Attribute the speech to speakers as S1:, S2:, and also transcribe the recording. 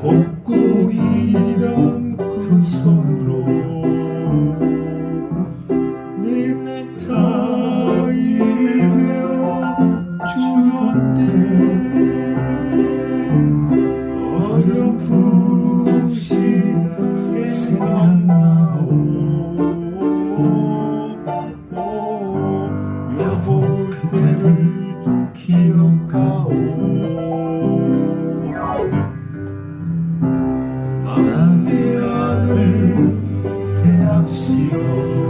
S1: 곱고 길면 두 손으로 넥타이를 메어 주던데 어렴풋이 생각나고. 여보 그대를 마음의 아들 태양시로.